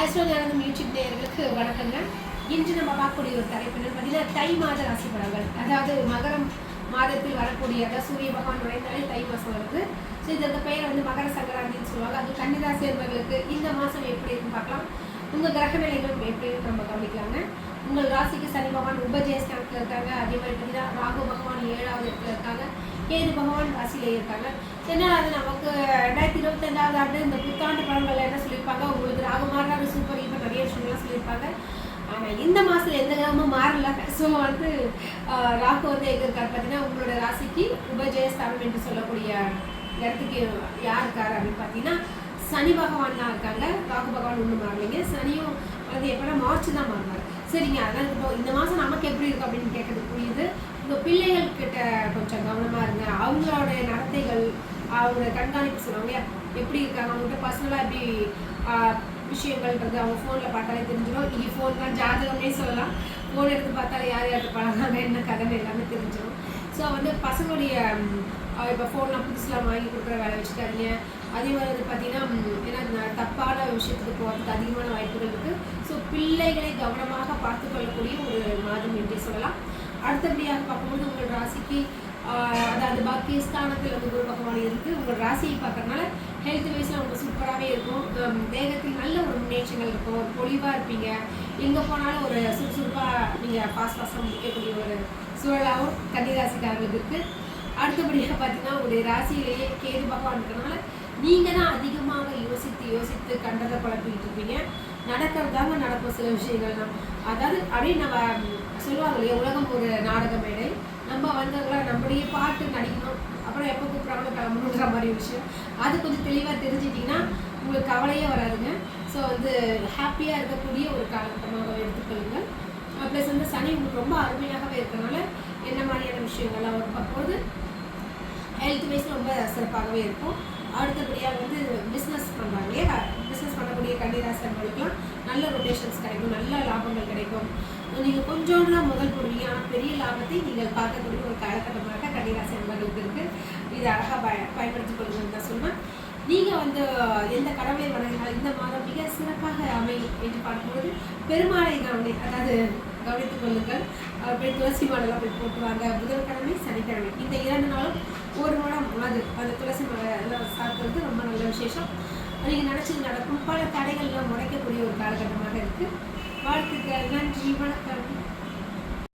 ஆஸ்ட்ரோஞானந்தம் music நேயர்களுக்கு வணக்கங்க. இன்று நம்ம பார்க்கக்கூடிய ஒரு தலைப்பு பார்த்தீங்கன்னா தை மாத ராசி பலன்கள். அதாவது மகரம் மாதத்தில் வரக்கூடிய அதாவது சூரிய பகவான் நுழைந்தாலே தை மாதம் வருது. ஸோ இதற்கு பெயர் வந்து மகர சங்கராந்தின்னு சொல்லுவாங்க. அது கன்னிராசி என்பவர்களுக்கு இந்த மாதம் எப்படி இருக்குன்னு பார்க்கலாம். உங்கள் கிரக நிலைகள் எப்படி இருக்கு நம்ம கவனிக்கலாங்க. உங்கள் ராசிக்கு சனி பகவான் உபஜயஸ்தானத்தில் இருக்காங்க. அதே மாதிரி பார்த்தீங்கன்னா ராகு பகவான் ஏழாவது இடத்துல இருக்காங்க. கேது பகவான் ராசியில் இருக்காங்க? ஏன்னா அது நமக்கு ரெண்டாயிரத்தி இருபத்தஞ்சாவது ஆண்டு இந்த புத்தாண்டு பழங்கள் என்ன சொல்லியிருப்பாங்க? உங்களுக்கு ராகு மாறினாரு சூப்பர் இப்போ நிறைய விஷயங்கள்லாம் சொல்லியிருப்பாங்க. ஆனால் இந்த மாதத்தில் எந்த கிரகமும் மாறல. ஸோ வந்து ராகு வந்து எங்கே இருக்காரு பார்த்தீங்கன்னா உங்களோட ராசிக்கு உபஜயஸ்தானம் என்று சொல்லக்கூடிய இடத்துக்கு யார் இருக்காரு அப்படின்னு பார்த்தீங்கன்னா சனி பகவான்லாம் இருக்காங்க. ராகு பகவான் ஒன்றும் மாறலைங்க. சனியும் வந்து எப்போனா மார்ச் தான் மாறினார் சரிங்க அதான் இப்போ இந்த மாதம் நமக்கு எப்படி இருக்கு அப்படின்னு கேட்கறது புரியுது. உங்கள் பிள்ளைகள் கிட்ட கொஞ்சம் கவனமாக இருங்க. அவங்களோட நடத்தைகள் அவங்களோட கண்காணிப்பு சொல்லுவாங்க இல்லையா? எப்படி இருக்காங்க? அவங்ககிட்ட பர்சனலாக எப்படி விஷயங்கள்ன்றது அவங்க ஃபோனில் பார்த்தாலே தெரிஞ்சிடும். நீங்கள் ஃபோன் தான் ஜாதகம்னே சொல்லலாம். ஃபோன் எடுத்து பார்த்தாலே யார் யார்கிட்ட பழகாங்க என்ன கதைன்னு எல்லாமே தெரிஞ்சிடும். ஸோ வந்து பசங்களுடைய இப்போ ஃபோன்லாம் புதுசுலாம் வாங்கி கொடுக்குற வேலை வச்சுக்காதீங்க. அதே மாதிரி வந்து பார்த்தீங்கன்னா ஏன்னா தப்பான விஷயத்துக்கு போகிறதுக்கு அதிகமான வாய்ப்புகள் இருக்குது ஸோ பிள்ளைகளை கவனமாக பார்த்து கொள்ளக்கூடிய ஒரு மாதம் என்றே சொல்லலாம். அடுத்தபடியாக பார்க்கும்போது உங்கள் ராசிக்கு அதாவது பாக்கிய ஸ்தானத்தில் வந்து குரு பகவான் இருந்து உங்கள் ராசியை பார்க்கறதுனால ஹெல்த் வைஸில் உங்களுக்கு சூப்பராகவே இருக்கும். ஹம், தேகத்தில் நல்ல ஒரு முன்னேற்றங்கள் இருக்கும். ஒரு பொலிவாக இருப்பீங்க. எங்கே போனாலும் ஒரு சுறுசுறுப்பாக நீங்கள் பாஸ் பாஸாக முடிக்கக்கூடிய ஒரு சூழலாகவும் கன்னிராசிக்காரர்களுக்கு இருக்குது அடுத்தபடியாக பார்த்தீங்கன்னா உங்களுடைய ராசியிலேயே கேது பகவான் இருக்கிறனால நீங்கள் தான் அதிகமாக யோசித்து யோசித்து கண்டதை குழப்பிக்கிட்டு இருப்பீங்க. நடக்கிறதாங்க நடக்கும் சில விஷயங்கள்லாம். அதாவது அப்படியே நம்ம சொல்லுவாங்க இல்லையா உலகம் ஒரு நாடக மேடை நம்ம வந்தவங்களா நம்மளையே பாட்டு நடிக்கணும். அப்புறம் எப்போ கூப்பிட்றாங்க கிளம்பணுன்ற மாதிரி விஷயம். அது கொஞ்சம் தெளிவாக தெரிஞ்சிட்டிங்கன்னா உங்களுக்கு கவலையே வராதுங்க. ஸோ வந்து ஹாப்பியாக இருக்கக்கூடிய ஒரு காலகட்டமாக எடுத்துக்கொள்ளுங்கள். ப்ளஸ் வந்து சனி உங்களுக்கு ரொம்ப அருமையாகவே இருக்கிறனால என்ன மாதிரியான விஷயங்கள்லாம் வரும் பார்க்கும்போது ஹெல்த் வைஸ் ரொம்ப சிறப்பாகவே இருக்கும். அடுத்தபடியாக வந்து பிஸ்னஸ் பண்ணுறாங்க இல்லையா? பிஸ்னஸ் பண்ணக்கூடிய கன்னிராசர்களுக்கெல்லாம் நல்ல ரொட்டேஷன்ஸ் கிடைக்கும் நல்ல லாபங்கள் கிடைக்கும். நீங்கள் கொஞ்சோண்டு தான் முதல் போடுவீங்க. ஆனால் பெரிய லாபத்தை நீங்கள் பார்க்கக்கூடிய ஒரு காலகட்டமாக கன்னிராசி அன்பர்களுக்கு இருக்குது இது அழகாக பய பயன்படுத்திக் கொள்ளுங்கன்னு தான் சொல்லுவேன் நீங்கள் வந்து எந்த கடவுளை வணங்கினால் இந்த மாதம் மிக சிறப்பாக அமையும் என்று பார்க்கும்போது பெருமாளை கவனி அதாவது கவனித்துக் கொள்ளுங்கள். அப்படியே போய் துளசி மாடெல்லாம் போய் போட்டுவாங்க புதன்கிழமை சனிக்கிழமை. இந்த இரண்டு நாளும் ஒரு மாதம் அது அந்த துளசி மாலை எல்லாம் சாப்பிட்றது ரொம்ப நல்ல விசேஷம். நீங்கள் நினச்சது நடக்கும். பல தடைகள் ஒரு காலகட்டமாக இருக்குது வாழ்த்துக்கள் நன்றி வணக்கம்.